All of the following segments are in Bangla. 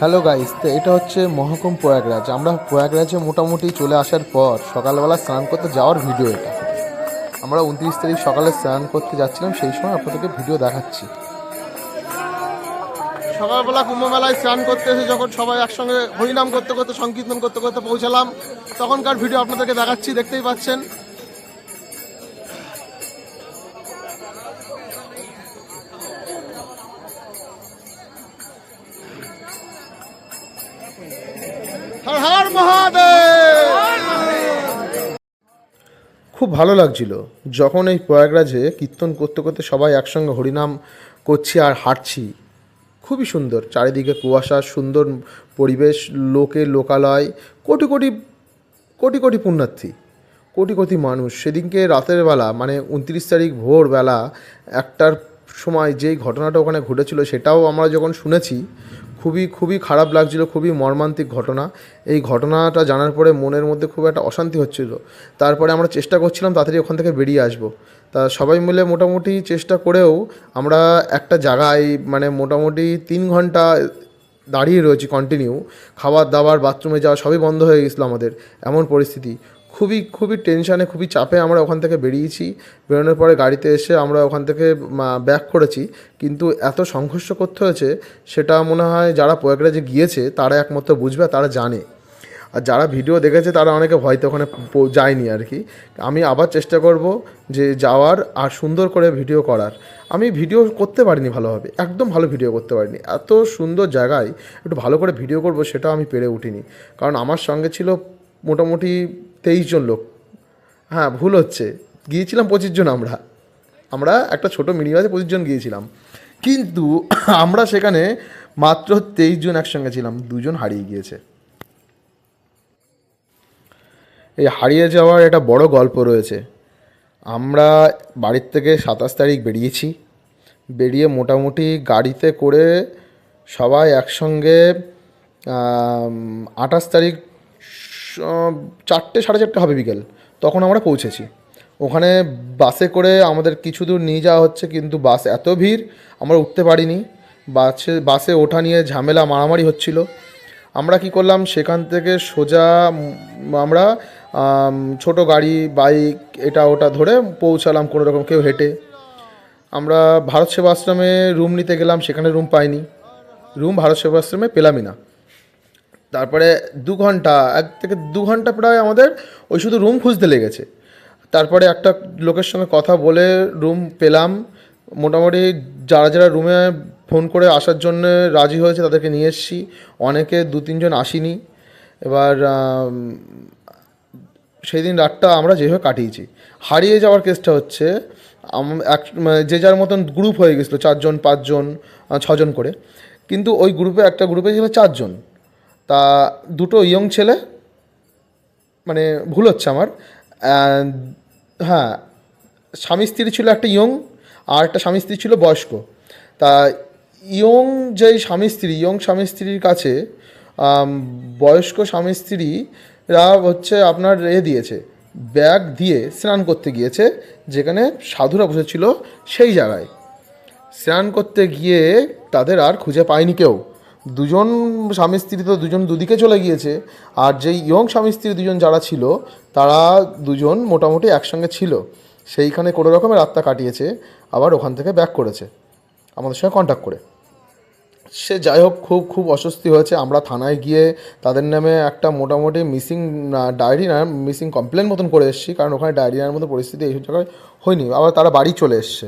হ্যালো গাইস তো এটা হচ্ছে মহাকুম প্রয়াগরাজ। আমরা প্রয়াগরাজে মোটামুটি চলে আসার পর সকালবেলা স্নান করতে যাওয়ার ভিডিও এটা। আমরা উনত্রিশ তারিখ সকালে স্নান করতে যাচ্ছিলাম, সেই সময় আপনাদেরকে ভিডিও দেখাচ্ছি। সকালবেলা কুম্ভ মেলায় স্নান করতে এসে যখন সবাই একসঙ্গে হরিনাম করতে করতে সংকীর্তন করতে করতে পৌঁছালাম, তখনকার ভিডিও আপনাদেরকে দেখাচ্ছি, দেখতেই পাচ্ছেন। খুব ভালো লাগছিল যখন এই প্রয়াগরাজে কীর্তন করতে করতে সবাই একসঙ্গে হরিনাম করছি আর হাঁটছি। খুবই সুন্দর, চারিদিকে কুয়াশা, সুন্দর পরিবেশ, লোকে লোকালয়, কোটি কোটি কোটি কোটি পুণ্যার্থী, কোটি কোটি মানুষ। সেদিনকে রাতের বেলা মানে উনত্রিশ তারিখ ভোরবেলা, একটার সময় যেই ঘটনাটা ওখানে ঘটেছিল সেটাও আমরা যখন শুনেছি খুবই খুবই খারাপ লাগছিল, খুবই মর্মান্তিক ঘটনা। এই ঘটনাটা জানার পরে মনের মধ্যে খুব একটা অশান্তি হচ্ছিল। তারপরে আমরা চেষ্টা করছিলাম তাড়াতাড়ি ওখান থেকে বেরিয়ে আসব। তা সবাই মিলে মোটামুটি চেষ্টা করেও আমরা একটা জায়গায় মানে মোটামুটি তিন ঘণ্টা দাঁড়িয়ে রয়েছি কন্টিনিউ খাবার দাবার বাথরুমে যাওয়া সবই বন্ধ হয়ে গেছিল আমাদের। এমন পরিস্থিতি। খুবই খুবই টেনশানে খুবই চাপে আমরা ওখান থেকে বেরিয়েছি। বেরোনোর পরে গাড়িতে এসে আমরা ওখান থেকে ব্যাক করেছি। কিন্তু এত সংঘর্ষ করতে হয়েছে, সেটা মনে হয় যারা প্রয়াগরাজে গিয়েছে, তারা একমাত্র বুঝবে, তারা জানে। আর যারা ভিডিও দেখেছে, তারা অনেকে ভয়তে ওখানে যায়নি আর কি। আমি আবার চেষ্টা করব যে যাওয়ার আর সুন্দর করে ভিডিও করার। আমি ভিডিও করতে পারিনি ভালোভাবে, একদম ভালো ভিডিও করতে পারিনি। এত সুন্দর জায়গায় একটু ভালো করে ভিডিও করব সেটা আমি পেরে উঠিনি। কারণ আমার সঙ্গে ছিল মোটামুটি তেইশ জন লোক। হ্যাঁ ভুল হচ্ছে। গিয়েছিলাম পঁচিশ জন আমরা। আমরা একটা ছোটো মিনি বাসে পঁচিশ জন গিয়েছিলাম। কিন্তু আমরা সেখানে মাত্র তেইশ জন একসঙ্গে ছিলাম। দুজন হারিয়ে গিয়েছে। এই হারিয়ে যাওয়ার একটা বড় গল্প রয়েছে। আমরা বাড়ির থেকে সাতাশ তারিখ বেরিয়েছি। বেরিয়ে মোটামুটি গাড়িতে করে সবাই একসঙ্গে আঠাশ তারিখ চারটে সাড়ে চারটে হবে বিকেল। তখন আমরা পৌঁছেছি। ওখানে বাসে করে আমাদের কিছু দূর নিয়ে যাওয়া হচ্ছে কিন্তু বাস এত ভিড় আমরা উঠতে পারিনি। বাসে বাসে ওঠা নিয়ে ঝামেলা মারামারি হচ্ছিল। আমরা কি করলাম সেখান থেকে সোজা আমরা আম, ছোট গাড়ি বাইক এটা ওটা ধরে পৌঁছালাম কোনো রকম কেউ হেঁটে। আমরা ভারত সেবাশ্রমে রুম নিতে গেলাম সেখানে রুম পাইনি। রুম ভারত সেবাশ্রমে পেলামই না। তারপরে দু ঘণ্টা, এক থেকে দু ঘণ্টা প্রায় আমাদের ওই শুধু রুম খুঁজতে লেগেছে। তারপরে একটা লোকের সঙ্গে কথা বলে রুম পেলাম। মোটামুটি যারা যারা রুমে ফোন করে আসার জন্য রাজি হয়েছে তাদেরকে নিয়ে এসেছি। অনেকে দু তিনজন আসিনি। এবার সেই দিন রাতটা আমরা যেভাবে কাটিয়েছি। হারিয়ে যাওয়ার কেসটা হচ্ছে এক মানে যে যার মতন গ্রুপ হয়ে গেছিল, চারজন, পাঁচজন ছজন করে। কিন্তু ওই গ্রুপে একটা গ্রুপে ছিল চারজন। তা দুটো ইয়ং ছেলে মানে ভুল হচ্ছে আমার হ্যাঁ স্বামী স্ত্রী ছিল একটা ইয়ং, আর একটা স্বামী স্ত্রী ছিল বয়স্ক। তা ইয়ং যেই স্বামী স্ত্রী, ইয়ং স্বামী স্ত্রীর কাছে বয়স্ক স্বামী স্ত্রীরা হচ্ছে আপনার এ দিয়েছে, ব্যাগ দিয়ে স্নান করতে গিয়েছে, যেখানে সাধুরা বসেছিল সেই জায়গায়। স্নান করতে গিয়ে তাদের আর খুঁজে পায়নি কেউ। দুজন স্বামী স্ত্রী তো দুজন দুদিকে চলে গিয়েছে, আর যেই ইয়ং স্বামী স্ত্রী দুজন যারা ছিল, তারা দুজন মোটামুটি একসঙ্গে ছিল। সেইখানে কোনো রকমের রাতটা কাটিয়েছে, আবার ওখান থেকে ব্যাক করেছে, আমাদের সঙ্গে কন্ট্যাক্ট করে। সে যাই হোক, খুব খুব অস্বস্তি হয়েছে। আমরা থানায় গিয়ে তাদের নামে একটা মোটামুটি মিসিং ডায়েরি না মিসিং কমপ্লেন মতন করে এসেছি, কারণ ওখানে ডায়েরিয়ার মতো পরিস্থিতি এইসব জায়গায় হয়নি। আবার তারা বাড়ি চলে এসছে,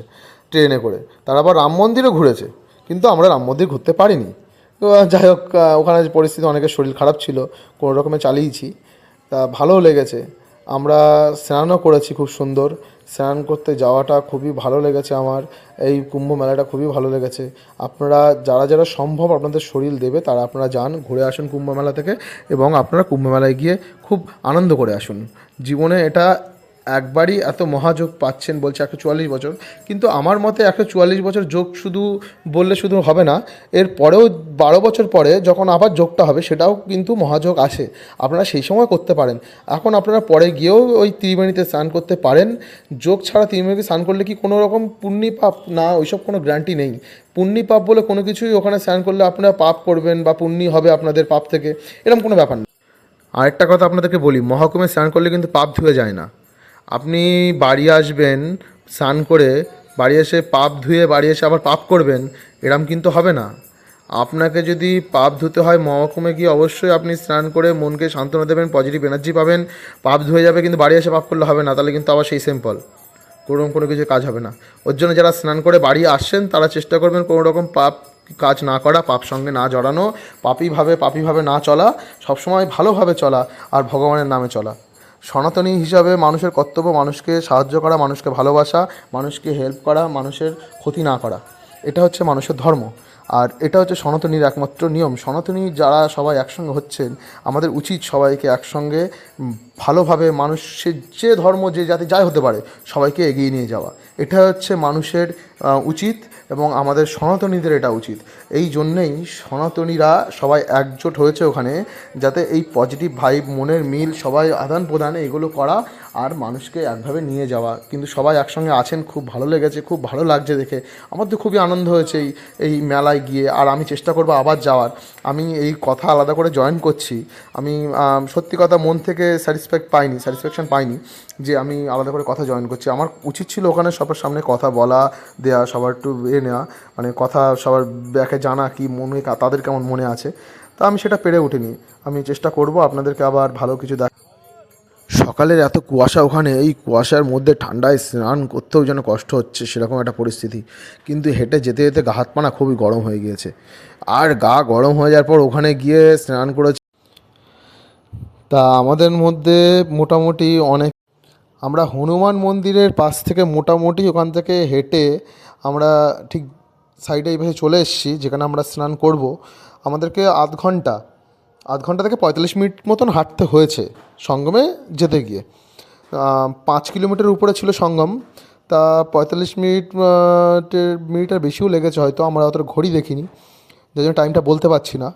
ট্রেনে করে। তারা আবার রাম মন্দিরও ঘুরেছে, কিন্তু আমরা রাম মন্দির ঘুরতে পারিনি। যাই হোক ওখানে পরিস্থিতি, অনেকের শরীর খারাপ ছিল, কোনো রকমে চালিয়েছি। তা ভালোও লেগেছে। আমরা স্নানও করেছি খুব সুন্দর। স্নান করতে যাওয়াটা খুবই ভালো লেগেছে আমার। এই কুম্ভ মেলাটা খুবই ভালো লেগেছে। আপনারা, যারা যারা সম্ভব আপনাদের শরীর দেবে, তারা আপনারা যান, ঘুরে আসুন কুম্ভ মেলা থেকে এবং আপনারা কুম্ভ মেলায় গিয়ে খুব আনন্দ করে আসুন। জীবনে এটা একবারই এত মহাযোগ পাচ্ছেন বলছে একশো চুয়াল্লিশ বছর। কিন্তু আমার মতে একশো চুয়াল্লিশ বছর যোগ শুধু বললে শুধু হবে না, এর পরেও বারো বছর পরে যখন আবার যোগটা হবে সেটাও কিন্তু মহাযোগ আসে আপনারা সেই সময় করতে পারেন। এখন আপনারা পরে গিয়েও ওই ত্রিবেণীতে স্নান করতে পারেন। যোগ ছাড়া ত্রিবেণীতে স্নান করলে কি কোনো রকম পুণ্যি পাপ না, ওইসব কোনো গ্যারান্টি নেই। পুণ্যি পাপ বলে কোনো কিছুই ওখানে স্নান করলে আপনারা পাপ করবেন বা পুণ্যি হবে আপনাদের পাপ থেকে। এরকম কোনো ব্যাপার না। আরেকটা কথা আপনাদেরকে বলি, মহাকুমে স্নান করলে কিন্তু পাপ ধুয়ে যায় না। আপনি বাড়ি আসবেন, স্নান করে বাড়ি এসে পাপ ধুয়ে বাড়ি এসে আবার পাপ করবেন, এরম কিন্তু হবে না। আপনাকে যদি পাপ ধুতে হয় মহাকুমে গিয়ে অবশ্যই আপনি স্নান করে মনকে সান্ত্বনা দেবেন পজিটিভ এনার্জি পাবেন। পাপ ধুয়ে যাবে কিন্তু বাড়ি এসে পাপ করলে হবে না, তাহলে কিন্তু আবার সেই সিম্পল কোনো রকম কোনো কিছু কাজ হবে না। ওর জন্য যারা স্নান করে বাড়ি আসছেন তারা চেষ্টা করবেন কোনো রকম পাপ কাজ না করা, পাপ সঙ্গে না জড়ানো, পাপীভাবে পাপীভাবে না চলা, সবসময় ভালোভাবে চলা আর ভগবানের নামে চলা। সনাতনী হিসাবে মানুষের কর্তব্য মানুষকে সাহায্য করা, মানুষকে ভালোবাসা, মানুষকে হেল্প করা, মানুষের ক্ষতি না করা। এটা হচ্ছে মানুষের ধর্ম। আর এটা হচ্ছে সনাতনীর একমাত্র নিয়ম। সনাতনী যারা সবাই একসঙ্গে হচ্ছেন, আমাদের উচিত সবাইকে একসঙ্গে ভালোভাবে মানুষের যে ধর্ম, যে জাতি, যাই হতে পারে, সবাইকে এগিয়ে নিয়ে যাওয়া। এটা হচ্ছে মানুষের উচিত এবং আমাদের সনাতনীদের এটা উচিত। এই জন্যেই সনাতনীরা সবাই একজোট হয়েছে ওখানে, যাতে এই পজিটিভ ভাইব মনের মিল সবাই আদান প্রদান এগুলো করা আর মানুষকে একভাবে নিয়ে যাওয়া। কিন্তু সবাই একসঙ্গে আছেন, খুব ভালো লেগেছে, খুব ভালো লাগছে দেখে। আমার তো খুবই আনন্দ হয়েছে এই এই মেলায় গিয়ে। আর আমি চেষ্টা করব আবার যাওয়ার। আমি এই কথা আলাদা করে জয়েন করছি। আমি সত্যি কথা মন থেকে স্যাটিসফ্যাক্ট পাইনি স্যাটিসফ্যাকশন পাইনি যে আমি আলাদা করে কথা জয়েন করছি। আমার উচিত ছিল ওখানে সবার সামনে কথা বলা দেয়া, সবার একটু এ নেওয়া মানে কথা সবার ব্যাকে জানা কি মনে তাদের কেমন মনে আছে। তা আমি সেটা পেরে উঠিনি। আমি চেষ্টা করব আপনাদেরকে আবার ভালো কিছু দেখ সকালের এত কুয়াশা ওখানে, এই কুয়াশার মধ্যে ঠান্ডায় স্নান করতেও যেন কষ্ট হচ্ছে, সেরকম একটা পরিস্থিতি। কিন্তু হেঁটে যেতে যেতে গা হাত পানা খুবই গরম হয়ে গিয়েছে। আর গা গরম হয়ে যাওয়ার পর ওখানে গিয়ে স্নান করেছি। তা আমাদের মধ্যে মোটামুটি অনেক আমরা হনুমান মন্দিরের পাশ থেকে মোটামুটি ওখান থেকে হেঁটে আমরা ঠিক সাইডে এইভাবে চলে এসেছি, যেখানে আমরা স্নান করব। আমাদেরকে আধ ঘণ্টা আধ ঘণ্টা থেকে পঁয়তাল্লিশ মিনিট মতন হাঁটতে হয়েছে সঙ্গমে যেতে গিয়ে। পাঁচ কিলোমিটার উপরে ছিল সঙ্গম। তা পঁয়তাল্লিশ মিনিট মিনিটের বেশিও লেগেছে, হয়তো আমরা অতটা ঘড়ি দেখিনি যে জন্য টাইমটা বলতে পারছি না।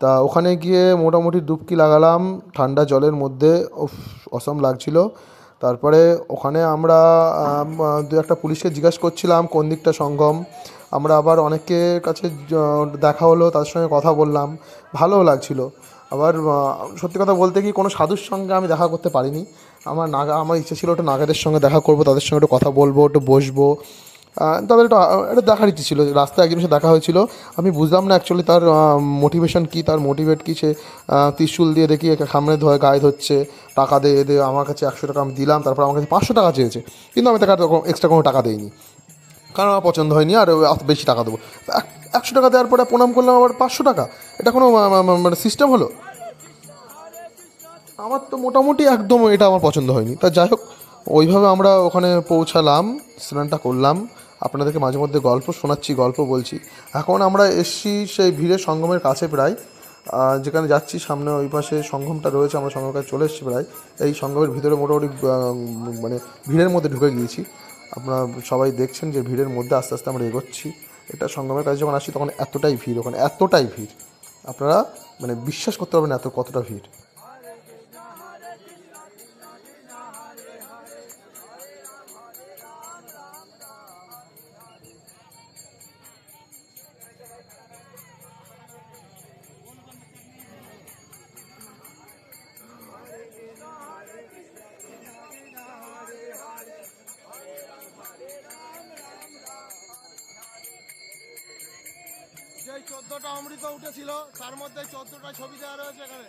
তা ওখানে গিয়ে মোটামুটি ডুবকি লাগালাম, ঠান্ডা জলের মধ্যে অসম লাগছিল। তারপরে ওখানে আমরা দু একটা পুলিশকে জিজ্ঞাসা করছিলাম, কোন দিকটা সঙ্গম। আমরা আবার অনেকের কাছে দেখা হলো তাদের সঙ্গে কথা বললাম। ভালোও লাগছিল। আবার সত্যি কথা বলতে কি, কোনো সাধুর সঙ্গে আমি দেখা করতে পারিনি। আমার নাগা, আমার ইচ্ছে ছিল একটু নাগাদের সঙ্গে দেখা করব, তাদের সঙ্গে একটু কথা বলব, একটু বসবো। তাদের একটু আহ, একটা দেখার ইচ্ছে ছিল রাস্তায় একজনের সাথে দেখা হয়েছিল। আমি বুঝলাম না অ্যাকচুয়ালি তার মোটিভেশন কী তার মোটিভেট কী সে ত্রিশূল দিয়ে দেখি সামনে ধরে গায়ে ধরছে টাকা দিয়ে দে আমার কাছে একশো টাকা আমি দিলাম তারপর আমার কাছে পাঁচশো টাকা চেয়েছে। কিন্তু আমি তাকে এক্সট্রা কোনো টাকা দিইনি। কারণ আমার পছন্দ হয়নি আর বেশি টাকা দেবো। এক- একশো টাকা দেওয়ার পরে প্রণাম করলাম আবার পাঁচশো টাকা। এটা কোনো মানে সিস্টেম হলো? আমার তো মোটামুটি একদম এটা আমার পছন্দ হয়নি। তা যাই হোক ওইভাবে আমরা ওখানে পৌঁছালাম স্নানটা করলাম। আপনাদেরকে মাঝে মধ্যে গল্প শোনাচ্ছি, গল্প বলছি। এখন আমরা এসছি সেই ভিড়ের সঙ্গমের কাছে প্রায়। যেখানে যাচ্ছি, সামনে ওই পাশে সঙ্গমটা রয়েছে, আমরা সঙ্গমের কাছে চলে এসেছি প্রায়। এই সঙ্গমের ভিতরে মোটামুটি মানে ভিড়ের মধ্যে ঢুকে গিয়েছি। আপনারা সবাই দেখছেন যে ভিড়ের মধ্যে আস্তে আস্তে আমরা এগোচ্ছি। এটা সঙ্গমের কাছে যখন আসি তখন এতটাই ভিড়, ওখানে এতটাই ভিড়। আপনারা মানে বিশ্বাস করতে পারবেন এত, কতটা ভিড়। চোদ্দটা অমৃত উঠেছিল তার মধ্যে চোদ্দটা ছবি দেওয়া রয়েছে এখানে।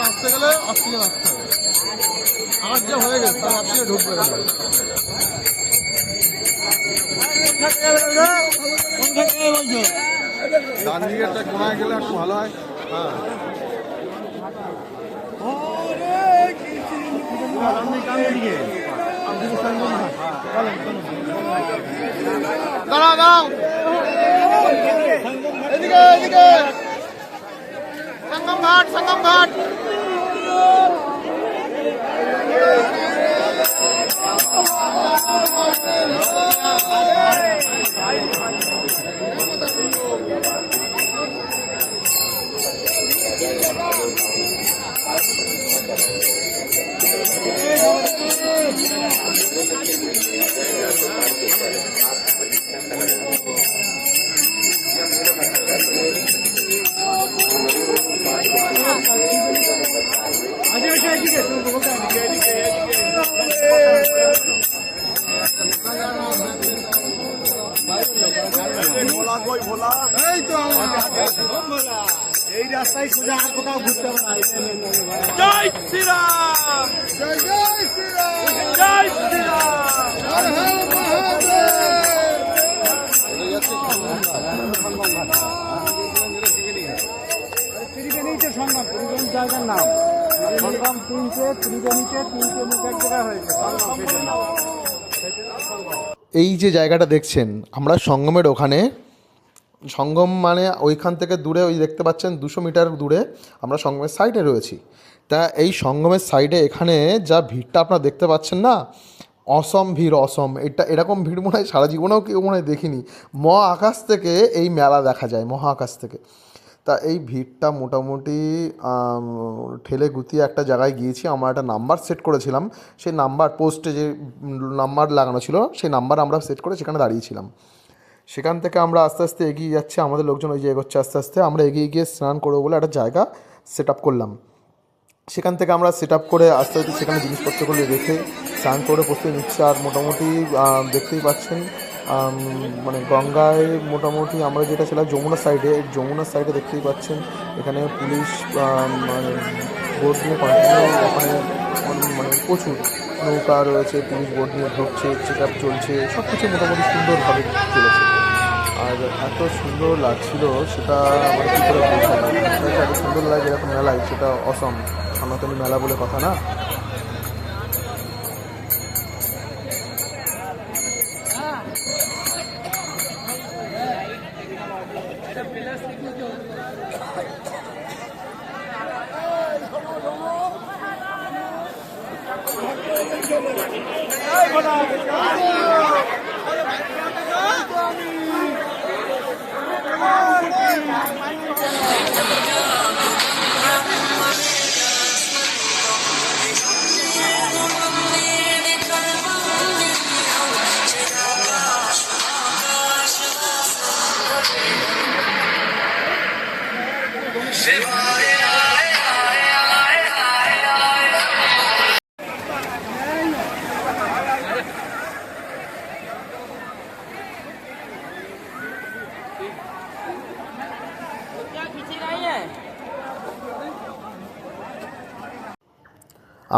আসতে গেলে যা হয়ে গেছে তার অস্ট্রেলিয়া ঢুকবে ডান দিকেরটা কোনায় গেলে একটু ভালো হয় হ্যাঁ দাঁড়াও দাঁড়াও। এদিকে এদিকে। সঙ্গম ঘাট সঙ্গম ঘাট। এই যে জায়গাটা দেখছেন, আমরা সঙ্গমের ওখানে, সঙ্গম মানে ওইখান থেকে দূরে ওই দেখতে পাচ্ছেন দুশো মিটার দূরে আমরা সঙ্গমের সাইডে রয়েছি। তা এই সঙ্গমের সাইডে এখানে যা ভিড়টা আপনারা দেখতে পাচ্ছেন না, অসম ভিড় অসম, এটা এরকম ভিড় মনে হয় সারা জীবনেও কেউ মনে হয় দেখিনি। মহা আকাশ থেকে এই মেলা দেখা যায় মহা আকাশ থেকে। তা এই ভিড়টা মোটামুটি ঠেলে গুতিয়ে একটা জায়গায় গিয়েছি। আমরা একটা নাম্বার সেট করেছিলাম। সেই নাম্বার পোস্টে যে নাম্বার লাগানো ছিল, সেই নাম্বার আমরা সেট করে সেখানে দাঁড়িয়েছিলাম। সেখান থেকে আমরা আস্তে আস্তে এগিয়ে যাচ্ছি। আমাদের লোকজন ওই যে এগোচ্ছে আস্তে আস্তে। আমরা এগিয়ে গিয়ে স্নান করব বলে একটা জায়গা সেট আপ করলাম। সেখান থেকে আমরা সেট আপ করে আস্তে আস্তে সেখানে জিনিসপত্রগুলো রেখে স্নান করে প্রস্তুতি নিচ্ছি। আর মোটামুটি দেখতেই পাচ্ছেন মানে গঙ্গায় মোটামুটি আমরা যেটা ছিলাম যমুনা সাইডে এই যমুনার সাইডে দেখতেই পাচ্ছেন, এখানে পুলিশ মানে বোট নিয়ে কন্টিনিউ ওখানে মানে প্রচুর নৌকা রয়েছে পুলিশ বোট নিয়ে ঢুকছে চেক আপ চলছে সব কিছু মোটামুটি সুন্দরভাবে চলেছে। আর এত সুন্দর লাগছিল, সেটা আমার কী করে এত সুন্দর লাগে, এরকম মেলায়, সেটা অসম সনাতনী মেলা বলে কথা না। Shift.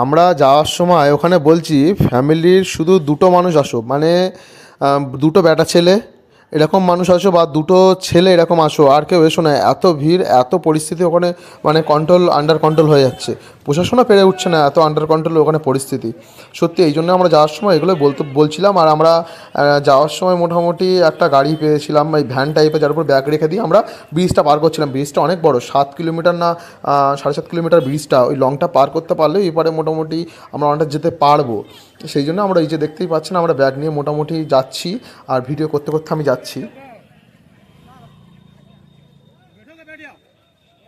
আমরা যাওয়ার সময় ওখানে বলছি, ফ্যামিলির শুধু দুটো মানুষ আসো। মানে দুটো ব্যাটা ছেলে এরকম মানুষ আসো বা দুটো ছেলে এরকম আসো। আর কেউ এসো না। এত ভিড়, এত পরিস্থিতি ওখানে মানে কন্ট্রোল আন্ডার কন্ট্রোল হয়ে যাচ্ছে। প্রশাসনও পেরে উঠছে না, এত আন্ডার কন্ট্রোল ওখানে পরিস্থিতি। সত্যি, এই জন্য আমরা যাওয়ার সময় এগুলো বলতে, বলছিলাম, আর আমরা যাওয়ার সময় মোটামুটি একটা গাড়ি পেয়েছিলাম, এই ভ্যান টাইপের যার উপর ব্যাগ রেখে দিয়ে আমরা ব্রিজটা পার করছিলাম। ব্রিজটা অনেক বড়, সাত কিলোমিটার না সাড়ে সাত কিলোমিটার ব্রিজটা ওই লংটা পার করতে পারলে এবারে মোটামুটি আমরা অনেকটা যেতে পারব। সেই জন্য আমরা এই যে দেখতেই পাচ্ছেন, আমরা ব্যাগ নিয়ে মোটামুটি যাচ্ছি, আর ভিডিও করতে করতে আমি যাচ্ছি।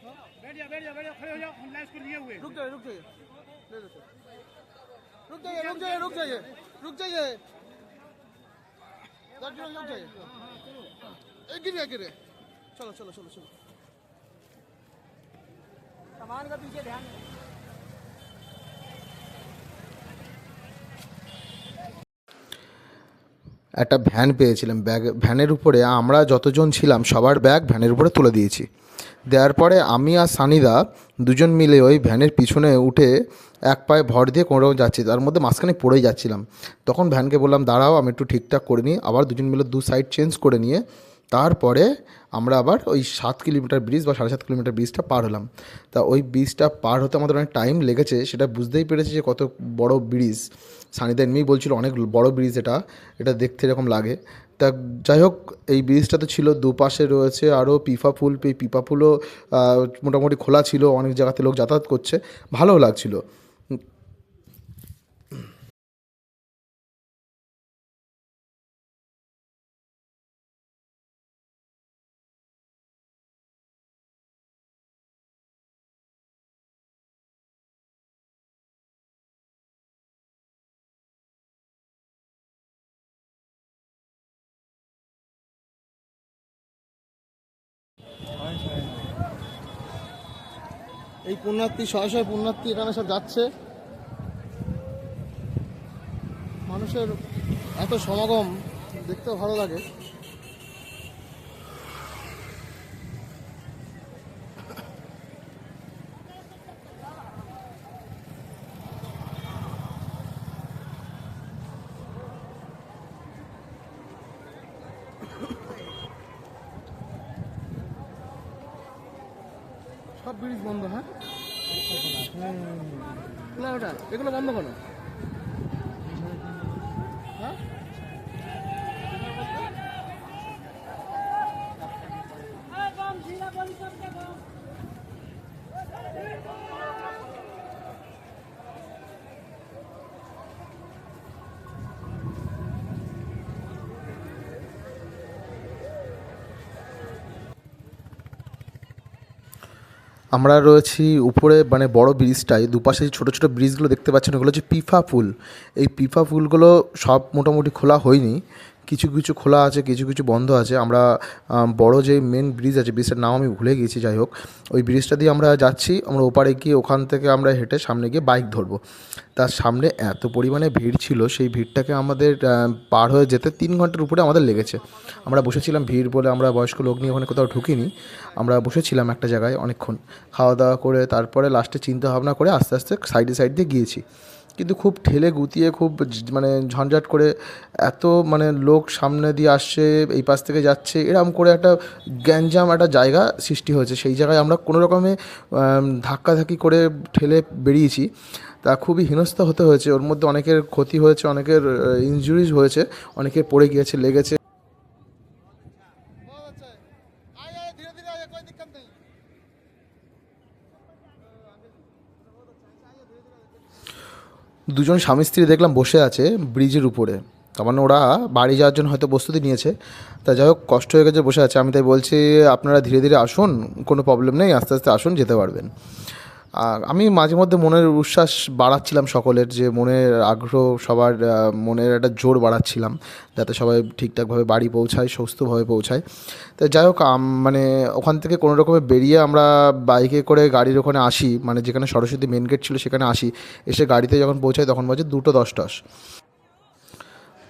बैठ जा बैठ जा बैठ जा, खड़े हो जाओ, हम लाइफ को लिए हुए। रुक जाइए रुक जाइए। ले लो रुक जाइए रुक जाइए रुक जाइए रुक जाइए। रुक जाइए। गिरे गिरे चलो चलो चलो चलो। सामान का पीछे ध्यान একটা ভ্যান পেয়েছিলাম, ব্যাগ, ভ্যানের উপরে আমরা যতজন ছিলাম, সবার ব্যাগ ভ্যানের উপরে তুলে দিয়েছি। দেওয়ার পরে আমি আর সানিদা দুজন মিলে ওই ভ্যানের পিছনে উঠে এক পায়ে ভর দিয়ে কোনো যাচ্ছি, তার মধ্যে মাঝখানে পড়েই যাচ্ছিলাম। তখন ভ্যানকে বললাম, দাঁড়াও, আমি একটু ঠিকঠাক করে নিই। আবার দুজন মিলে দু সাইড চেঞ্জ করে নিয়ে তারপরে আমরা আবার ওই সাত কিলোমিটার ব্রিজ বা সাড়ে সাত কিলোমিটার ব্রিজটা পার হলাম। তা ওই ব্রিজটা পার হতে আমাদের অনেক টাইম লেগেছে, সেটা বুঝতেই পেরেছি যে কত বড় ব্রিজ সানিদা এমনিই বলছিল অনেক বড় ব্রিজ এটা এটা দেখতে এরকম লাগে। তা যাই হোক, এই ব্রিজটা তো ছিল, দুপাশে রয়েছে আরও পিফা ফুল পিপা ফুলও মোটামুটি খোলা ছিল, অনেক জায়গাতে লোক যাতায়াত করছে, ভালোও লাগছিল। এই পুণ্যার্থী শয়ে শয়ে পুণ্যার্থী এখানে সব যাচ্ছে। মানুষের এত সমাগম দেখতেও ভালো লাগে সব ব্রিজ বন্ধ হ্যাঁ না ওটা এগুলো বন্ধ করো হ্যাঁ আমরা রয়েছি উপরে মানে বড় ব্রিজটায়, দুপাশে যে ছোটো ছোটো ব্রিজগুলো দেখতে পাচ্ছেন, ওগুলো হচ্ছে পিফা ফুল এই পিফা ফুলগুলো সব মোটামুটি খোলা হয়নি। কিছু কিছু খোলা আছে কিছু কিছু বন্ধ আছে। আমরা আম, বড় যে মেন ব্রিজ আছে ব্রিজটার নাম আমি ভুলে গেছি যাই হোক। ওই ব্রিজটা দিয়ে আমরা যাচ্ছি আমরা ওপারে গিয়ে ওখান থেকে আমরা হেঁটে সামনে গিয়ে বাইক ধরবো। তার সামনে এত পরিমাণে ভিড় ছিল সেই ভিড়টাকে আমাদের পার হয়ে যেতে তিন ঘণ্টার উপরে আমাদের লেগেছে। আমরা বসেছিলাম ভিড় বলে আমরা বয়স্ক লোক নিয়ে ওখানে কোথাও ঢুকিনি। আমরা বসেছিলাম একটা জায়গায় অনেকক্ষণ। খাওয়া দাওয়া করে তারপরে লাস্টে চিন্তা ভাবনা করে আস্তে আস্তে সাইডে সাইড দিয়ে গিয়েছি। কিন্তু খুব ঠেলে গুতিয়ে খুব মানে ঝঞ্ঝাট করে এত মানে লোক সামনে দিয়ে আসছে, এই পাশ থেকে যাচ্ছে এরকম করে একটা গ্যাঞ্জাম একটা জায়গা সৃষ্টি হয়েছে। সেই জায়গায় আমরা কোনো রকমে ধাক্কাধাক্কি করে ঠেলে বেরিয়েছি। তা খুবই হেনস্থা হতে হয়েছে। ওর মধ্যে অনেকের ক্ষতি হয়েছে, অনেকের ইঞ্জুরিজ হয়েছে অনেকে পড়ে গিয়েছে, লেগেছে। দুজন স্বামী স্ত্রী দেখলাম বসে আছে ব্রিজের উপরে। তার মানে ওরা বাড়ি যাওয়ার জন্য হয়তো প্রস্তুতি নিয়েছে। তা যাই হোক, কষ্ট হয়ে গেছে বসে আছে। আমি তাই বলছি, আপনারা ধীরে ধীরে আসুন, কোনো প্রবলেম নেই, আস্তে আস্তে আসুন, যেতে পারবেন। আর আমি মাঝে মধ্যে মনের উচ্ছ্বাস বাড়াচ্ছিলাম সকলের যে মনের আগ্রহ, সবার মনের একটা জোর বাড়াচ্ছিলাম যাতে সবাই ঠিকঠাকভাবে বাড়ি পৌঁছায়, সুস্থভাবে পৌঁছায়। তো যাই হোক মানে ওখান থেকে কোনো রকমে বেরিয়ে আমরা বাইকে করে গাড়ির ওখানে আসি মানে যেখানে সরস্বতী মেন গেট ছিল সেখানে আসি। এসে গাড়িতে যখন পৌঁছাই তখন বাজে দুটো দশ দশ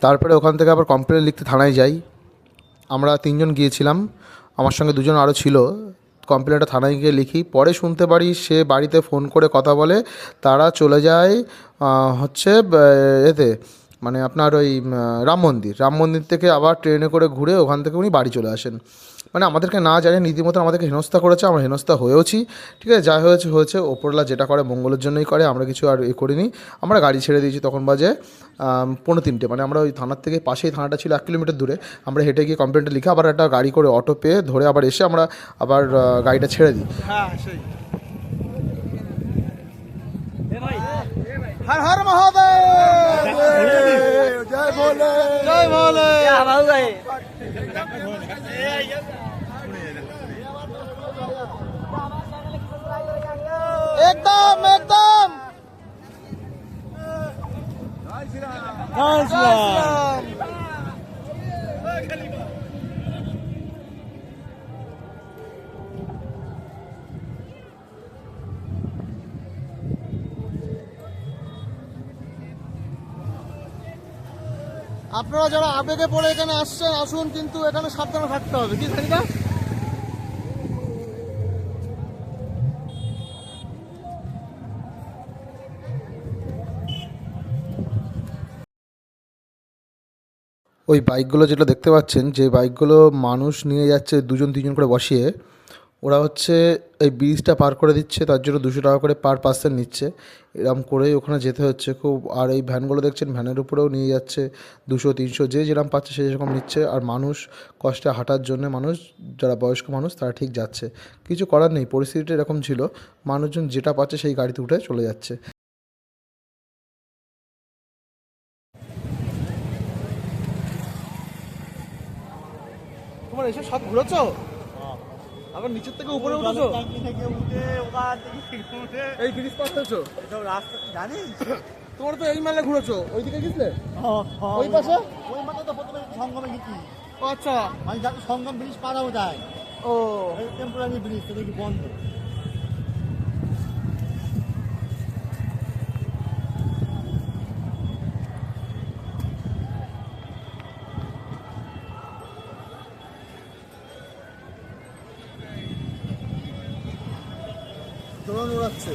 তারপরে ওখান থেকে আবার কমপ্লেন লিখতে থানায় যাই। আমরা তিনজন গিয়েছিলাম। আমার সঙ্গে দুজন আরও ছিল। কমপ্লেনটা থানায় গিয়ে লিখি। পরে শুনতে পারি সে বাড়িতে ফোন করে কথা বলে, তারা চলে যায় হচ্ছে এতে মানে আপনার ওই রাম মন্দির। রাম মন্দির থেকে আবার ট্রেনে করে ঘুরে ওখান থেকে উনি বাড়ি চলে আসেন। মানে আমাদেরকে না জানিয়ে নীতিমতো আমাদেরকে হেনস্থা করেছে, আমরা হেনস্থা হয়েওছি। ঠিক আছে, যা হয়েছে হয়েছে। ওপরলা যেটা করে, মঙ্গলের জন্যই করে, আমরা কিছু আর এ করিনি। আমরা গাড়ি ছেড়ে দিয়েছি, তখন বাজে পনেরো তিনটে। মানে আমরা ওই থানার থেকে পাশেই, থানাটা ছিল এক কিলোমিটার দূরে। আমরা হেঁটে গিয়ে কমপ্লেনটা লিখে আবার একটা গাড়ি করে অটো পেয়ে ধরে আবার এসে আমরা আবার গাড়িটা ছেড়ে দিই। হ্যাঁ সেই। হর হর মহাদেব। জয় ভোলে জয় ভোলে একদম একদম। জয় শ্রীরাম আপনারা যারা আবেগে পড়ে এখানে আসছেন, আসুন কিন্তু এখানে সাবধানে থাকতে হবে। কি জানিদা ওই বাইকগুলো যেটা দেখতে পাচ্ছেন, যে বাইকগুলো মানুষ নিয়ে যাচ্ছে দুজন, তিনজন করে বসিয়ে ওরা হচ্ছে এই ব্রিজটা পার করে দিচ্ছে, তার জন্য দুশো টাকা করে পার পার্সেন্ট নিচ্ছে। এরম করেই ওখানে যেতে হচ্ছে খুব। আর এই ভ্যানগুলো দেখছেন ভ্যানের উপরেও নিয়ে যাচ্ছে দুশো, তিনশো, যে যেরকম পাচ্ছে সে যেরকম নিচ্ছে। আর মানুষ কষ্টে হাঁটার জন্য মানুষ, যারা বয়স্ক মানুষ, তারা ঠিক যাচ্ছে। কিছু করার নেই, পরিস্থিতিটা এরকম ছিল। মানুষজন যেটা পাচ্ছে সেই গাড়িতে উঠে চলে যাচ্ছে। তোমার এসব সব ঘুরেছো? আবার নিচের থেকে উপরে উঠেছো? এই ব্রিজ পার হয়েছো? জানিস? তোমার তো এই মেলে ঘুরেছো। ওইদিকে গেছিলে? ওই পাশে? ওই মাথা তো প্রথমে সঙ্গমে গেছি। আচ্ছা। মানে যাতে সঙ্গম ব্রিজ পারাও যায় ও। টেম্পোরারি ব্রিজ তো দেখি বন্ধ। উড়াচ্ছে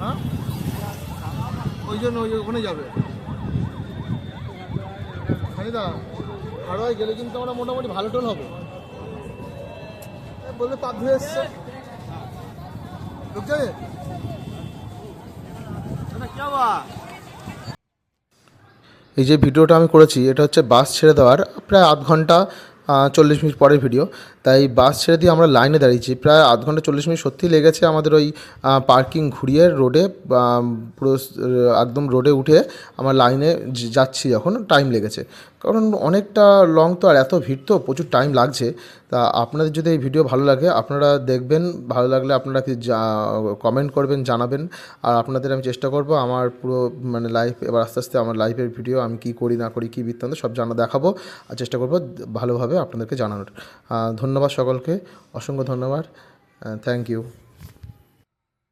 হ্যাঁ? ওই জন্য ওই ওখানে যাবে। হাড়োয় গেলে কিন্তু আমরা মোটামুটি ভালো টোল হবে। বললে পাক ধুয়ে এসছে। লোক যাবে এই যে ভিডিওটা আমি করেছি, এটা হচ্ছে বাস ছেড়ে দেওয়ার প্রায় আধ ঘণ্টা চল্লিশ মিনিট পরের ভিডিও। তাই বাস ছেড়ে দিয়ে আমরা লাইনে দাঁড়িয়েছি। প্রায় আধ ঘণ্টা চল্লিশ মিনিট সত্যি লেগেছে আমাদের ওই পার্কিং ঘুরিয়ে রোডে পুরো একদম রোডে উঠে আমার লাইনে যাচ্ছি যখন টাইম লেগেছে। কারণ অনেকটা লং তো আর এত ভিড় তো প্রচুর টাইম লাগছে। তা আপনাদের যদি এই ভিডিও ভালো লাগে আপনারা দেখবেন ভালো লাগলে আপনারা কি কমেন্ট করবেন জানাবেন। আর আপনাদের আমি চেষ্টা করব আমার পুরো মানে লাইফ এবার আস্তে আস্তে আমার লাইফের ভিডিও আমি কি করি না করি কী বৃত্তান্ত সব জানা দেখাবো। আর চেষ্টা করব ভালোভাবে আপনাদেরকে জানানোর। আহ, ধন্যবাদ সকলকে অসংখ্য ধন্যবাদ থ্যাংক ইউ